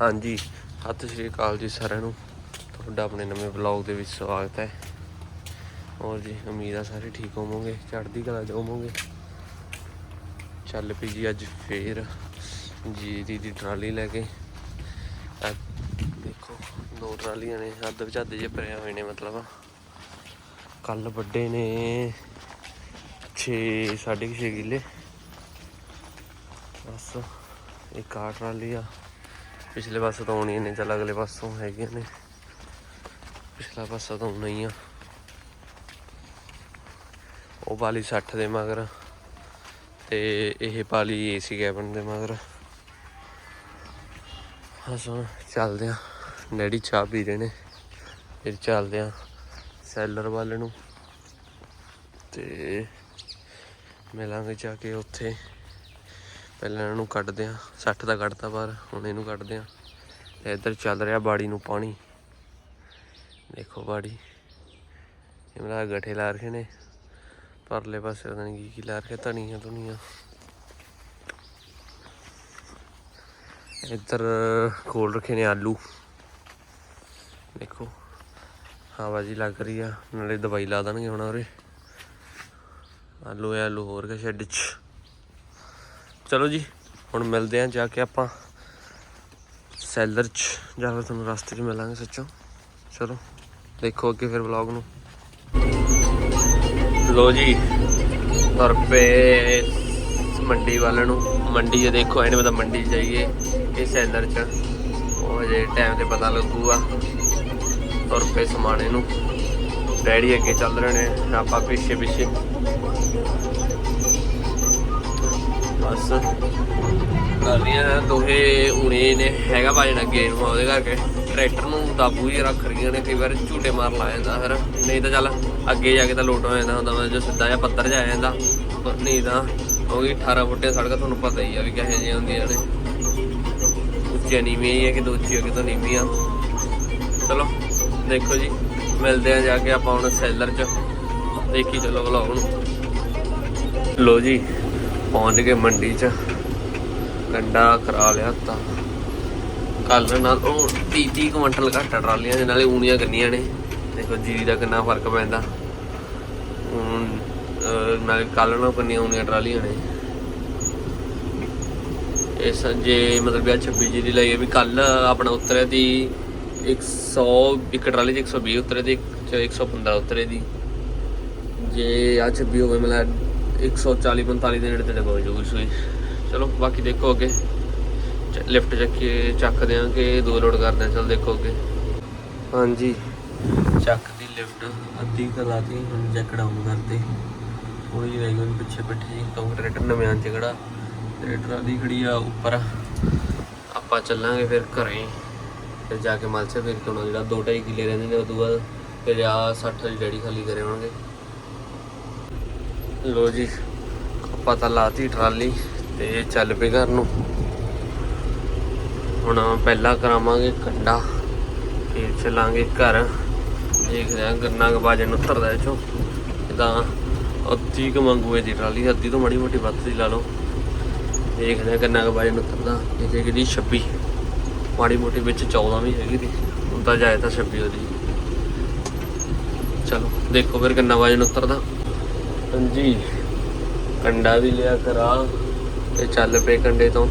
ਹਾਂਜੀ, ਸਤਿ ਸ਼੍ਰੀ ਅਕਾਲ ਜੀ ਸਾਰਿਆਂ ਨੂੰ। ਤੁਹਾਡਾ ਆਪਣੇ ਨਵੇਂ ਵਲੌਗ ਦੇ ਵਿੱਚ ਸਵਾਗਤ ਹੈ। ਹੋਰ ਜੀ, ਉਮੀਦ ਆ ਸਾਰੇ ਠੀਕ ਹੋਵੋਗੇ, ਚੜ੍ਹਦੀ ਕਲਾ ਚ ਹੋਵੋਗੇ। ਚੱਲ ਪਈ ਜੀ ਅੱਜ ਫੇਰ ਜੀ ਦੀ ਦੀ ਟਰਾਲੀ ਲੈ ਕੇ। ਦੇਖੋ, ਦੋ ਟਰਾਲੀਆਂ ਨੇ ਹੱਦ ਵਿੱਚ ਅੱਧ ਜੇ ਭਰਿਆ ਹੋਏ ਨੇ ਮਤਲਬ। ਕੱਲ ਵੱਡੇ ਨੇ 6 6.5 ਕਿੱਲੇ। ਬਸ, ਇੱਕ ਆਹ ਟਰਾਲੀ ਆ। ਪਿਛਲੇ ਪਾਸੇ ਤੋਂ ਆਉਣੀ ਨੇ, ਚੱਲ ਅਗਲੇ ਪਾਸੋਂ ਹੈਗੀਆਂ ਨੇ। ਪਿਛਲਾ ਪਾਸਾ ਤਾਂ ਆਉਣਾ ਹੀ ਆ। ਉਹ ਪਾਲੀ 60 ਦੇ ਮਗਰ ਤੇ ਇਹ ਪਾਲੀ ਏਸੀ ਕੈਬਨ ਦੇ ਮਗਰ। ਹਸਣ ਚੱਲਦੇ ਆ। ਡੈਡੀ ਚਾਹ ਪੀ ਰਹੇ ਨੇ। ਫਿਰ ਚੱਲਦੇ ਆ ਸੈਲਰ ਵੱਲ ਨੂੰ। ਤੇ ਮਿਲਾਂਗੇ ਜਾ ਕੇ ਉੱਥੇ। ਪਹਿਲਾਂ ਇਹਨਾਂ ਨੂੰ ਕੱਢਦੇ ਆ 60 ਦਾ ਕੱਢਤਾ ਪਰ ਹੁਣ ਇਹਨੂੰ ਕੱਢਦੇ ਆ ਤੇ ਇੱਧਰ ਚੱਲ ਰਿਹਾ ਬਾੜੀ ਨੂੰ ਪਾਣੀ। ਦੇਖੋ ਬਾੜੀ। ਇਹ ਮੇਰਾ ਗੱਠੇ ਲਾ ਰਖੇ ਨੇ। ਪਰਲੇ ਪਾਸੇ ਪਤਾ ਨਹੀਂ ਕੀ ਕੀ ਲਾ ਰਖੇ, ਧਨੀਆਂ ਧੁਨੀਆਂ। ਇੱਧਰ ਖੋਲ ਰੱਖੇ ਨੇ ਆਲੂ। ਦੇਖੋ, ਹਵਾ ਜੀ ਲੱਗ ਰਹੀ ਆ। ਨਾਲੇ ਦਵਾਈ ਲਾ ਦੇਣਗੇ ਹੁਣ ਉਰੇ। ਆਲੂ ਹੈ ਆਲੂ ਹੋਰ ਕੇ ਸ਼ੈੱਡ 'ਚ। ਚਲੋ ਜੀ, ਹੁਣ ਮਿਲਦੇ ਆਂ ਜਾ ਕੇ ਆਪਾਂ ਸੈਲਰ 'ਚ, ਜਾ ਕੇ ਤੁਹਾਨੂੰ ਰਸਤੇ 'ਚ ਮਿਲਾਂਗੇ ਸੱਚੋ। ਚਲੋ, ਦੇਖੋ ਅੱਗੇ ਫਿਰ ਵਲੌਗ ਨੂੰ। ਲੋ ਜੀ ਤੁਰ ਪਏ ਮੰਡੀ ਵੱਲ ਨੂੰ। ਮੰਡੀ 'ਚ ਦੇਖੋ ਇਹਨੇ ਪਤਾ ਮੰਡੀ 'ਚ ਜਾਈਏ, ਇਹ ਸੈਲਰ 'ਚ। ਉਹ ਹਜੇ ਟਾਈਮ ਤੇ ਪਤਾ ਲੱਗੂਗਾ ਤੁਰ ਪਏ ਸਮਾਣੇ ਨੂੰ। ਡੈਡੀ ਅੱਗੇ ਚੱਲ ਰਹੇ ਨੇ ਆਪਾਂ ਪਿੱਛੇ ਪਿੱਛੇ ਬਸ। ਗਾਲੀਆਂ ਦੋਹੇ ਉਣੇ ਨੇ, ਹੈਗਾ ਭਾਜਣ ਅੱਗੇ ਨੂੰ ਉਹਦੇ ਕਰਕੇ। ਟਰੈਕਟਰ ਨੂੰ ਦਾਬੂ ਹੀ ਰੱਖ ਰਹੀਆਂ ਨੇ, ਕਈ ਵਾਰ ਝੂਟੇ ਮਾਰ ਲਾ ਜਾਂਦਾ ਫਿਰ। ਨਹੀਂ ਤਾਂ ਚੱਲ, ਅੱਗੇ ਜਾ ਕੇ ਤਾਂ ਲੋਟ ਹੋ ਜਾਂਦਾ ਹੁੰਦਾ ਮੈਂ ਜੋ ਸਿੱਧਾ ਜਿਹਾ ਪੱਤਰ ਜਾ ਜਾਂਦਾ। ਪਰ ਨਹੀਂ ਤਾਂ, ਕਿਉਂਕਿ 18 ਫੁੱਟੇ ਸੜਕ ਤੁਹਾਨੂੰ ਪਤਾ ਹੀ ਆ ਵੀ ਕਿਹੋ ਜਿਹੀਆਂ ਹੁੰਦੀਆਂ ਨੇ। ਉੱਚੀ ਨੀਵੀਂ ਹੀ ਹੈ ਕਿ ਉੱਚੀ ਅੱਗੇ ਤੋਂ ਨੀਵੀਂ ਆ ਚਲੋ, ਦੇਖੋ ਜੀ, ਮਿਲਦੇ ਆ ਜਾ ਕੇ ਆਪਾਂ ਹੁਣ ਸੈਲਰ 'ਚ। ਦੇਖੀ ਚਲੋ ਵਲੌਗ ਨੂੰ। ਲੋ ਜੀ। ਪਹੁੰਚ ਗਏ ਮੰਡੀ 'ਚ। ਗੰਡਾ ਕਰਾ ਲਿਆ ਤਾਂ ਕੱਲ ਨਾਲ ਉਹ 30 30 ਕੁਇੰਟਲ ਘੱਟ ਟਰਾਲੀਆਂ ਦੇ ਨਾਲੇ ਊਣੀਆਂ ਗੰਨੀਆਂ ਨੇ। ਦੇਖੋ ਜੀਰੀ ਦਾ ਕਿੰਨਾ ਫ਼ਰਕ ਪੈਂਦਾ। ਹੁਣ ਅਹ, ਨਾਲੇ ਕੱਲ ਨਾਲ ਕਿੰਨੀਆਂ ਊਣੀਆਂ ਟਰਾਲੀਆਂ ਨੇ। ਇਸ ਜੇ ਮਤਲਬ ਆ 26 ਜੀਰੀ ਲਈ ਵੀ ਕੱਲ ਆਪਣਾ ਉਤਰਿਆ ਦੀ 100 ਇੱਕ ਟਰਾਲੀ 'ਚ 120 ਉਤਰੇ ਦੀ ਇੱਕ 'ਚ 115 ਉਤਰੇ ਦੀ। ਜੇ ਆ 26 ਹੋਵੇ ਮਤਲਬ 140 45 ਦੇ ਨੇੜੇ ਤੇ ਪਹੁੰਚ ਜਾਊਗੀ ਸੂਈ। ਚਲੋ ਬਾਕੀ ਦੇਖੋ ਅੱਗੇ। ਲਿਫਟ ਚੱਕੇ ਚੱਕਦੇ ਆਂ ਕਿ ਦੋ ਲੋਡ ਕਰਦੇ ਆਂ ਚਲ ਦੇਖੋ ਅੱਗੇ। ਹਾਂਜੀ। ਚੱਕ ਦੀ ਲਿਫਟ ਅੱਧੀ ਕਲਾਤੀ ਹੁਣ ਜੈਕ ਡਾਊਨ ਕਰਦੇ। ਥੋੜੀ ਜਿਹੀ ਰਹਿ ਗਈ ਪਿੱਛੇ ਪਿੱਛੇ ਜੀ ਕਿਉਂਕਿ ਟਰੈਕਟਰ ਨਵੇਂ ਆਂ ਚ ਕਿਹੜਾ ਤੇ ਟਰਾਲੀ ਖੜੀ ਆ ਉੱਪਰ। ਆਪਾਂ ਚੱਲਾਂਗੇ ਫਿਰ ਘਰੇ। ਫਿਰ ਜਾ ਕੇ ਮਲਸੇ ਫਿਰ ਕਿਉਂ ਜਿਹੜਾ 2.5 ਕਿੱਲੇ ਰਹਿੰਦੇ ਨੇ ਉਦੋਂ ਬਾਅਦ ਫਿਰ ਆ 60 ਦੀ ਡੈਡੀ ਖਾਲੀ ਕਰੇ ਹੋਣਗੇ। ਲੋ ਜੀ, ਆਪਾਂ ਤਾਂ ਲਾਤੀ ਟਰਾਲੀ ਤੇ ਚੱਲ ਪਏ ਘਰ ਨੂੰ। ਹੁਣ ਪਹਿਲਾਂ ਕਰਾਵਾਂਗੇ ਕੰਡਾ, ਫਿਰ ਚੱਲਾਂਗੇ ਘਰ। ਦੇਖਦੇ ਆਂ ਗੰਨਾ ਕ ਬਾਜਨ ਉਤਰਦਾ ਇਹ ਚੋਂ। ਇਦਾਂ ਅੱਧੀ ਕ ਮੰਗੂਏ ਦੀ ਟਰਾਲੀ, ਅੱਧੀ ਤੋਂ ਮੜੀ ਮੋਟੀ ਵੱਧ ਦੀ ਲਾ ਲਓ। ਦੇਖਦੇ ਆਂ ਗੰਨਾ ਕ ਬਾਜਨ ਉਤਰਦਾ, ਇਹ ਤੇ ਕਿਹਦੀ 26 ਮਾੜੀ ਮੋਟੀ ਵਿੱਚ 14 ਵੀ ਹੈਗੀ ਦੀ ਹੁਣ ਤਾਂ ਜਾਏ ਤਾਂ 26 ਉਹਦੀ। ਚਲੋ, ਦੇਖੋ ਫਿਰ ਗੰਨਾ ਬਾਜਨ ਉਤਰਦਾ। ਹਾਂਜੀ। ਕੰਡਾ ਵੀ ਲਿਆ ਕਰਾ ਤੇ ਚੱਲ ਪਏ ਕੰਡੇ ਤੋਂ।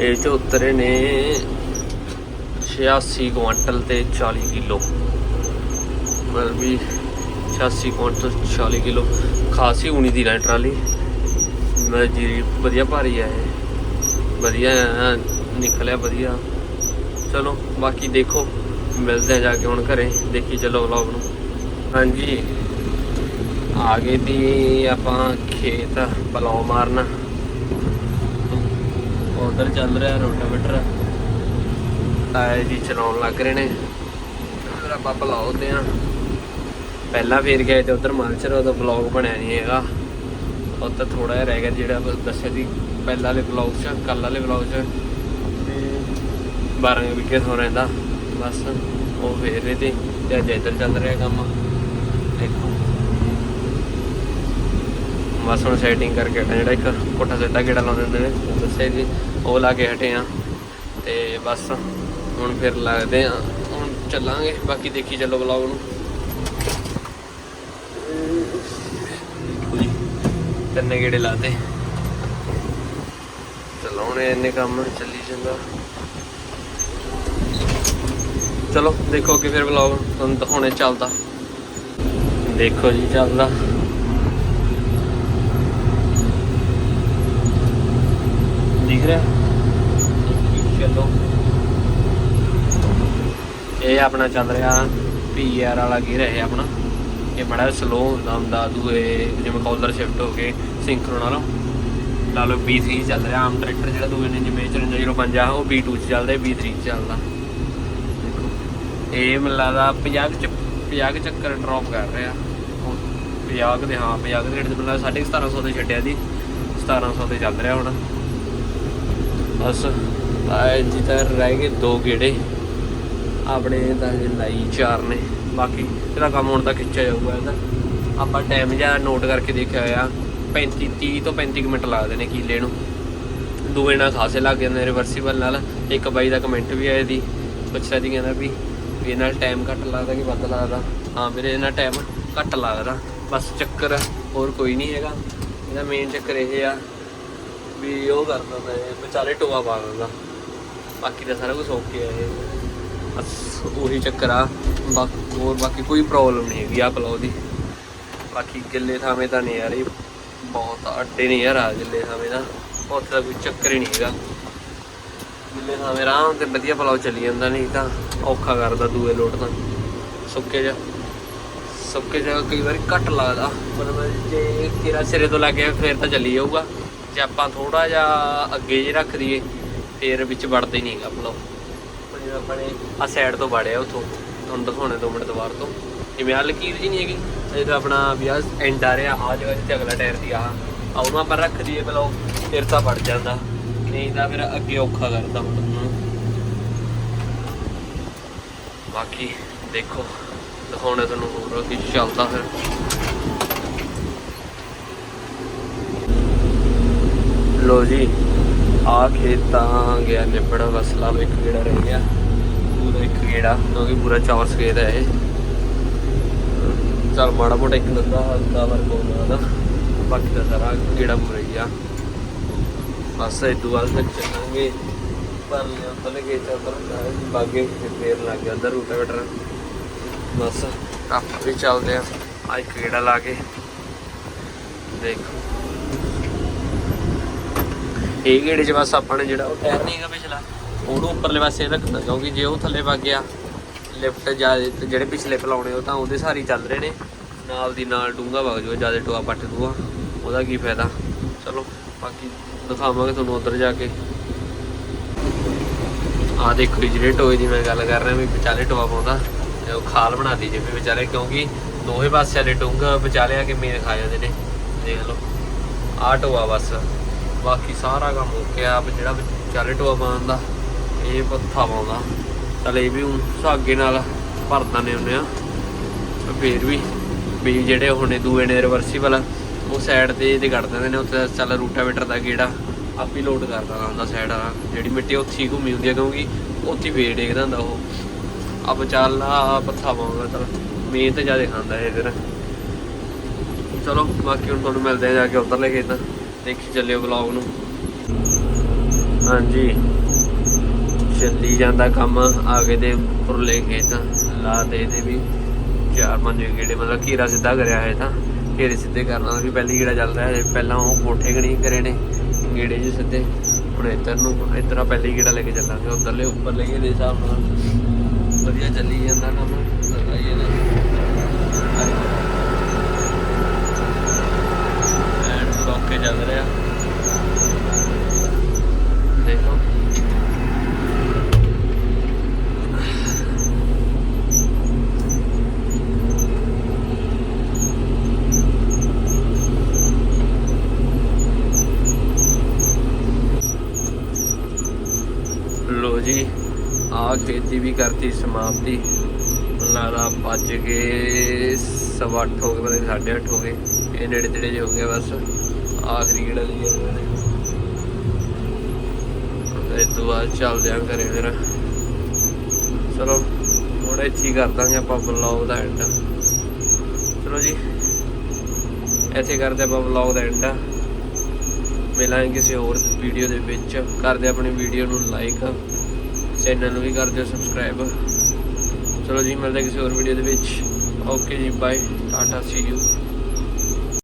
ਇਹ ਚ ਉਤਰੇ ਨੇ 86 ਕੁਇੰਟਲ ਤੇ 40 ਕਿਲੋ। ਮਤਲਬ ਵੀ 86 ਕੁਇੰਟਲ 40 ਕਿਲੋ। ਖਾਸੀ ਉਣੀ ਦੀ ਰਹਿ ਟਰਾਲੀ। ਮੈਂ ਜੀ, ਵਧੀਆ ਭਾਰੀ ਆ ਇਹ। ਵਧੀਆ, ਨਿਕਲਿਆ ਵਧੀਆ। ਚਲੋ, ਬਾਕੀ ਦੇਖੋ। ਮਿਲਦੇ ਆ ਜਾ ਕੇ ਹੁਣ ਘਰੇ। ਦੇਖੀ ਚਲੋ ਵਲੌਗ ਨੂੰ। ਹਾਂਜੀ। ਆ ਗਏ ਦੀ ਆਪਾਂ ਖੇਤ ਬਲੌ ਮਾਰਨਾ। ਉਧਰ ਚੱਲ ਰਿਹਾ ਰੋਟਾਵੇਟਰ। ਤਾਏ ਜੀ ਚਲਾਉਣ ਲੱਗ ਰਹੇ ਨੇ। ਫਿਰ ਆਪਾਂ ਬਲੌ ਤੇ ਆ। ਪਹਿਲਾਂ ਫੇਰ ਗਏ ਤੇ ਉਧਰ ਮਾਲਚਰ ਉਹਦਾ ਬਲੌਗ ਬਣਿਆ ਨਹੀਂ ਹੈਗਾ। ਉੱਥੇ ਤਾਂ ਥੋੜਾ ਜਿਹਾ ਰਹਿ ਗਿਆ ਜਿਹੜਾ ਦੱਸਿਆ ਸੀ ਪਹਿਲਾਂ ਵਾਲੇ ਬਲੌਗ 'ਚ ਕੱਲ ਵਾਲੇ ਬਲੌਗ 'ਚ। ਤੇ 12 ਵਿਕੇ ਸੋ ਰਹਿੰਦਾ। ਬਸ, ਉਹ ਫੇਰ ਰਹੇ ਤੇ ਤੇ ਅੱਜ ਇੱਧਰ ਚੱਲ ਰਿਹਾ ਕੰਮ। ਦੇਖੋ। ਬਸ ਹੁਣ ਸੈਟਿੰਗ ਕਰਕੇ ਹਟੇ, ਜਿਹੜਾ ਇੱਕ ਕੋਠਾ ਸਿੱਧਾ ਗੇੜਾ ਲਾਉਂਦੇ ਹੁੰਦੇ ਨੇ ਦੱਸਿਆ ਜੀ ਉਹ ਲਾ ਕੇ ਹਟੇ ਆ। ਤੇ ਬਸ ਹੁਣ ਫਿਰ ਲੱਗਦੇ ਆ, ਹੁਣ ਚੱਲਾਂਗੇ, ਬਾਕੀ ਦੇਖੀ ਚੱਲੋ ਵਲੌਗ ਨੂੰ। ਦੇਖੋ ਜੀ ਤਿੰਨ ਗੇੜੇ ਲਾਤੇ। ਚਲਾਉਣੇ ਇੰਨੇ ਕੰਮ, ਚੱਲੀ ਜਾਂਦਾ। ਚਲੋ, ਦੇਖੋ ਕਿ ਫਿਰ ਵਲੌਗ ਤੁਹਾਨੂੰ ਦਿਖਾਉਣੇ ਚੱਲਦਾ। ਦੇਖੋ ਜੀ ਚੱਲਦਾ। ਦਿਖ ਰਿਹਾ। ਚਲੋ। ਇਹ ਆਪਣਾ ਚੱਲ ਰਿਹਾ ਪੀਆਰ ਵਾਲਾ ਗੇਅਰ ਹੈ ਆਪਣਾ। ਇਹ ਬੜਾ ਸਲੋ ਹੁੰਦਾ ਹੁੰਦਾ, ਦੂਏ ਜਿਵੇਂ ਕੌਲਰ ਸ਼ਿਫਟ ਹੋ ਕੇ ਸਿੰਕਰੋ ਨਾਲੋਂ ਲਾ ਲਓ B3 ਚੱਲ ਰਿਹਾ, ਆਮ ਟਰੈਕਟਰ ਜਿਹੜਾ ਦੂਏ ਨੇ ਜਿਵੇਂ 5405 ਆ ਉਹ B2 ਚ ਚੱਲਦਾ ਇਹ B3 ਚ ਚੱਲਦਾ। ਇਹ ਮੈਨੂੰ ਲੱਗਦਾ 50 ਚ 50 ਕੁ ਚੱਕਰ ਡ੍ਰੌਪ ਕਰ ਰਿਹਾ। ਹੁਣ 50 ਕੁ ਦੇ, ਹਾਂ 50 ਕੁ ਦੇ ਰੇਟ ਤੇ ਮੈਨੂੰ 1750 ਤੇ ਛੱਡਿਆ ਜੀ 1700 ਤੇ ਚੱਲ ਰਿਹਾ ਹੁਣ। ਬਸ ਆਏ ਜੀ ਤਾਂ ਰਹਿ ਗਏ ਦੋ ਗੇੜੇ। ਆਪਣੇ ਤਾਂ ਹਜੇ ਲਾਈ ਚਾਰ ਨੇ, ਬਾਕੀ ਇਹਦਾ ਕੰਮ ਹੁਣ ਤਾਂ ਖਿੱਚਿਆ ਜਾਊਗਾ ਇਹਦਾ। ਆਪਾਂ ਟਾਈਮ ਜਿਹਾ ਨੋਟ ਕਰਕੇ ਦੇਖਿਆ ਹੋਇਆ 35 30 ਤੋਂ 35 ਕੁ ਮਿੰਟ ਲੱਗਦੇ ਨੇ ਕੀਲੇ ਨੂੰ। ਦੂਏ ਨਾਲ ਖਾਸੇ ਲੱਗ ਜਾਂਦੇ ਨੇ ਰਿਵਰਸੀਬਲ ਨਾਲ। ਇੱਕ ਬਾਈ ਦਾ ਕਮੈਂਟ ਵੀ ਆਇਆ ਦੀ ਪੁੱਛਿਆ ਦੀ ਕਹਿੰਦਾ ਵੀ ਵੀ ਇਹਨਾਂ ਟਾਈਮ ਘੱਟ ਲੱਗਦਾ ਕਿ ਵੱਧ ਲੱਗਦਾ? ਹਾਂ ਵੀਰੇ ਇਹਨਾਂ ਟਾਈਮ ਘੱਟ ਲੱਗਦਾ। ਬਸ ਚੱਕਰ ਹੋਰ ਕੋਈ ਨਹੀਂ ਹੈਗਾ। ਇਹਦਾ ਮੇਨ ਚੱਕਰ ਇਹ ਆ ਵੀ ਉਹ ਕਰ ਦਿੰਦਾ ਇਹ ਵਿਚਾਲੇ ਟੋਆ ਪਾ ਦਿੰਦਾ। ਬਾਕੀ ਤਾਂ ਸਾਰਾ ਕੁਝ ਓਕੇ ਹੈ ਇਹ। ਬਸ ਉਹੀ ਚੱਕਰ ਆ। ਬਾਕੀ ਹੋਰ ਬਾਕੀ ਕੋਈ ਪ੍ਰੋਬਲਮ ਨਹੀਂ ਹੈਗੀ ਆ ਪਲਾਉ ਦੀ। ਬਾਕੀ ਗਿੱਲੇ ਥਾਵੇਂ ਤਾਂ ਨਹੀਂ ਯਾਰ, ਇਹ ਬਹੁਤ ਅੱਡੇ ਨਹੀਂ ਯਾਰ ਆ ਗਿੱਲੇ ਥਾਵੇਂ ਦਾ ਉੱਥੇ ਦਾ ਕੋਈ ਚੱਕਰ ਹੀ ਨਹੀਂ ਹੈਗਾ। ਗਿੱਲੇ ਥਾਵੇਂ ਆਰਾਮ ਤੇ ਵਧੀਆ ਪਲਾਉ ਚੱਲੀ ਜਾਂਦਾ, ਨਹੀਂ ਤਾਂ ਔਖਾ ਕਰਦਾ ਦੂਏ ਲੋਟ ਤਾਂ। ਸੁੱਕੇ ਜਾ ਸੁੱਕੇ ਜਾ ਕਈ ਵਾਰੀ ਘੱਟ ਲੱਗਦਾ। ਮਤਲਬ ਜੇ ਤੇਰਾ ਸਿਰੇ ਤੋਂ ਲੱਗ ਗਿਆ, ਫਿਰ ਤਾਂ ਚੱਲੀ ਜਾਊਗਾ। ਜੇ ਆਪਾਂ ਥੋੜਾ ਜਿਹਾ ਅੱਗੇ ਜੇ ਰੱਖ ਦਈਏ, ਫੇਰ ਵਿੱਚ ਵੜਦਾ ਹੀ ਨਹੀਂਗਾ ਪਲਾਉ ਜਿਵੇਂ ਆਪਾਂ ਨੇ ਆ ਸਾਈਡ ਤੋਂ ਵੜਿਆ ਉਥੋਂ, ਤੁਹਾਨੂੰ ਦਿਖਾਉਣੇ 2 ਮਿੰਟ ਦੁਬਾਰ ਤੋਂ। ਜਿਵੇਂ ਆ ਲਕੀਰ ਜੀ ਨਹੀਂ ਹੈਗੀ ਇਹ ਤਾਂ ਆਪਣਾ ਵਿਆਹ ਐਂਡ ਆ ਰਿਹਾ ਆ ਜਗ੍ਹਾ ਜਿੱਥੇ ਅਗਲਾ ਟਾਇਰ ਦੀ ਆ ਆ ਉਹਨੂੰ ਆਪਾਂ ਰੱਖ ਦਈਏ ਪਹਿਲਾਂ ਫਿਰ ਤਾਂ ਵੜ ਜਾਂਦਾ। ਨਹੀਂ ਤਾਂ ਫਿਰ ਅੱਗੇ ਔਖਾ ਕਰਦਾ ਮੈਨੂੰ ਬਾਕੀ ਦੇਖੋ, ਦਿਖਾਉਣੇ ਤੁਹਾਨੂੰ ਹੋਰ ਕੀ ਚੱਲਦਾ ਫਿਰ। ਲੋ ਜੀ ਆ ਖੇਤਾਂ ਗਿਆ ਨਿਬੜ ਬਸ ਇੱਕ ਗੇੜਾ ਰਹਿ ਗਿਆ। ਪੂਰਾ ਇੱਕ ਗੇੜਾ, ਕਿਉਂਕਿ ਪੂਰਾ ਚਾਰ ਖੇਤ ਹੈ ਇਹ। ਚਲ ਮਾੜਾ ਮੋਟਾ ਇੱਕ ਦੰਦਾ ਹਲਦਾ ਵਰਗ ਹੋਣਾ ਨਾ ਬਾਕੀ ਦਾ ਸਾਰਾ ਗੇੜਾ ਪੂਰਾ ਹੀ ਆ। ਬਸ ਇਹ ਦੁਆਲ ਤੱਕ ਚੱਲਾਂਗੇ। ਪਰ ਲਿਆ ਤਾਂ ਲਗੇ ਚੱਲਦਾ ਬਾਗੇ ਫੇਰ ਲੱਗ ਗਿਆ ਅੰਦਰ ਰੂਟਾ ਵਟਰ ਬਸ, ਆਪਾਂ ਵੀ ਚੱਲਦੇ ਆ ਆ ਇੱਕ ਗੇੜਾ ਲਾ ਕੇ। ਦੇਖੋ। ਇਹ ਗੇੜੇ 'ਚ ਬਸ ਆਪਾਂ ਨੇ ਜਿਹੜਾ ਉਹ ਟਾਇਰ ਨਹੀਂ ਹੈਗਾ ਪਿਛਲਾ। ਉਹਨੂੰ ਉੱਪਰਲੇ ਪਾਸੇ ਰੱਖਣਾ ਕਿਉਂਕਿ ਜੇ ਉਹ ਥੱਲੇ ਵਗ ਗਿਆ, ਲਿਫਟ ਜ਼ਿਆਦਾ ਜਿਹੜੇ ਪਿਛਲੇ ਪਲਾਉਣੇ ਉਹ ਤਾਂ ਉਹਦੇ ਸਾਰੇ ਚੱਲ ਰਹੇ ਨੇ। ਨਾਲ ਦੀ ਨਾਲ ਡੂੰਗਾ ਵਗ ਜਾਊਗਾ, ਜ਼ਿਆਦਾ ਟੋਆ ਪੱਟ ਦੂਗਾ ਉਹਦਾ ਕੀ ਫਾਇਦਾ? ਚਲੋ, ਬਾਕੀ ਦਿਖਾਵਾਂਗੇ ਤੁਹਾਨੂੰ ਉੱਧਰ ਜਾ ਕੇ। ਆ ਦੇਖੋ ਜੀ, ਜਿਹੜੇ ਟੋਏ ਦੀ ਮੈਂ ਗੱਲ ਕਰ ਰਿਹਾ ਵੀ ਵਿਚਾਲੇ ਟੋਆ ਪਾਉਂਦਾ, ਤੇ ਉਹ ਖਾਲ ਬਣਾ ਬਣਾਦੀ ਜਿਵੇਂ ਵਿਚਾਲੇ, ਕਿਉਂਕਿ ਦੋਹੇ ਪਾਸੇ ਵਾਲੇ ਡੂੰਗਾ ਵਿਚਾਲੇ ਆ ਕੇ ਮੇਨ ਖਾ ਜਾਂਦੇ ਨੇ। ਦੇਖ ਲਓ, ਆਹ ਟੋਆ ਬਸ। ਬਾਕੀ ਸਾਰਾ ਕੰਮ ਹੋ ਗਿਆ, ਆਪ ਜਿਹੜਾ ਵਿਚਾਲੇ ਟੋਆ ਪਾਉਂਦਾ ਇਹ ਪੱਥਾ ਪਾਉਂਦਾ ਚਲ ਇਹ ਵੀ ਊਂ ਸਾਗੇ ਨਾਲ ਭਰ ਦਿੰਦੇ ਹੁੰਦੇ ਆ। ਫੇਰ ਵੀ ਵੀ ਜਿਹੜੇ ਹੁਣੇ ਦੂਏ ਨੇ ਰਿਵਰਸੀਬਲ ਉਹ ਸਾਈਡ ਤੇ ਤੇ ਕੱਢ ਦਿੰਦੇ ਨੇ, ਉੱਥੇ ਚੱਲ ਰੂਟਾਵੇਟਰ ਦਾ ਗੇੜਾ ਆਪ ਹੀ ਲੋਡ ਕਰਦਾ ਹੁੰਦਾ ਸਾਈਡ ਵਾਲਾ। ਜਿਹੜੀ ਮਿੱਟੀ ਉੱਥੇ ਹੀ ਘੁੰਮੀ ਹੁੰਦੀ ਹੈ ਕਿਉਂਕਿ ਉੱਥੇ ਹੀ ਫੇਰ ਡੇਗਦਾ ਹੁੰਦਾ ਉਹ। ਆਪ ਚੱਲ ਆ ਪੱਥਾ ਪਾਉਂਦਾ ਚਲ ਮੇਨ ਤੇ ਜ਼ਿਆਦਾ ਖਾਂਦਾ ਇਹ ਫਿਰ। ਚਲੋ, ਬਾਕੀ ਹੁਣ ਤੁਹਾਨੂੰ ਮਿਲਦੇ ਆ ਜਾ ਕੇ ਉੱਧਰਲੇ ਖੇਤ। ਦੇਖੀ ਚੱਲਿਓ ਵਲੌਗ ਨੂੰ। ਹਾਂਜੀ। ਚੱਲੀ ਜਾਂਦਾ ਕੰਮ, ਆਗੇ ਦੇ ਪੁਰਲੇ ਖੇਤ, ਲਾ ਦੇ ਦੇ ਵੀ ਚਾਰ ਪੰਜ ਗੇੜੇ, ਮਤਲਬ ਘੇਰਾ ਸਿੱਧਾ ਕਰਿਆ ਹੈ ਤਾਂ। ਘੇਰੇ ਸਿੱਧੇ ਕਰਨਾ ਵੀ ਪਹਿਲੀ ਗੇੜਾ ਚੱਲ ਰਿਹਾ ਹੈ, ਪਹਿਲਾਂ ਉਹ ਕੋਠੇ ਕਣੀ ਕਰੇ ਨੇ, ਗੇੜੇ ਜੀ ਸਿੱਧੇ। ਹੁਣ ਇੱਧਰ ਨੂੰ, ਇੱਧਰ ਪਹਿਲੀ ਗੇੜਾ ਲੈ ਕੇ ਚੱਲਾਂਗੇ, ਉਧਰਲੇ ਉੱਪਰ ਲੈ ਦੇ ਹਿਸਾਬ ਨਾਲ। ਵਧੀਆ ਚੱਲੀ ਜਾਂਦਾ ਕੰਮ ਲਗਾਈਏ ਨਾ ਐਂਡ ਬਲੌਕ ਕੇ ਚੱਲ ਰਿਹਾ ਦੇਖੋ ਲੋ ਜੀ ਆ ਖੇਤੀ ਵੀ ਕਰਤੀ, ਸਮਾਪਤੀ। ਲਾਰਾ ਵੱਜ ਕੇ ਸਵਾ ਅੱਠ ਹੋ ਗਏ, ਪਤਾ ਨਹੀਂ ਅੱਠ ਹੋ ਗਏ। ਇਹ ਨੇੜੇ ਤੇੜੇ ਜਿਹੇ ਹੋ ਗਏ ਬਸ। ਆਖਰੀ ਗੇੜਾ ਲਈ ਜਾਂਦੇ ਤੋਂ ਬਾਅਦ ਚੱਲਦੇ ਆਂ ਘਰੇ ਫਿਰ। ਚਲੋ, ਹੁਣ ਇੱਥੇ ਹੀ ਕਰ ਦਾਂਗੇ ਆਪਾਂ ਵਲੌਗ ਦਾ ਐਂਡ ਚਲੋ ਜੀ, ਇੱਥੇ ਕਰਦੇ ਆਪਾਂ ਵਲੌਗ ਦਾ ਐਂਡ ਮਿਲਾਂਗੇ ਕਿਸੇ ਹੋਰ ਵੀਡੀਓ ਦੇ ਵਿੱਚ। ਕਰਦੇ ਆਪਣੀ ਵੀਡੀਓ ਨੂੰ ਲਾਈਕ ਚੈਨਲ ਨੂੰ ਵੀ ਕਰ ਦਿਓ ਸਬਸਕ੍ਰਾਈਬ ਚਲੋ ਜੀ, ਮਿਲਦੇ ਹਾਂ ਕਿਸੇ ਹੋਰ ਵੀਡੀਓ ਦੇ ਵਿੱਚ। ਓਕੇ ਜੀ ਬਾਏ ਟਾਟਾ ਸੀ ਯੂ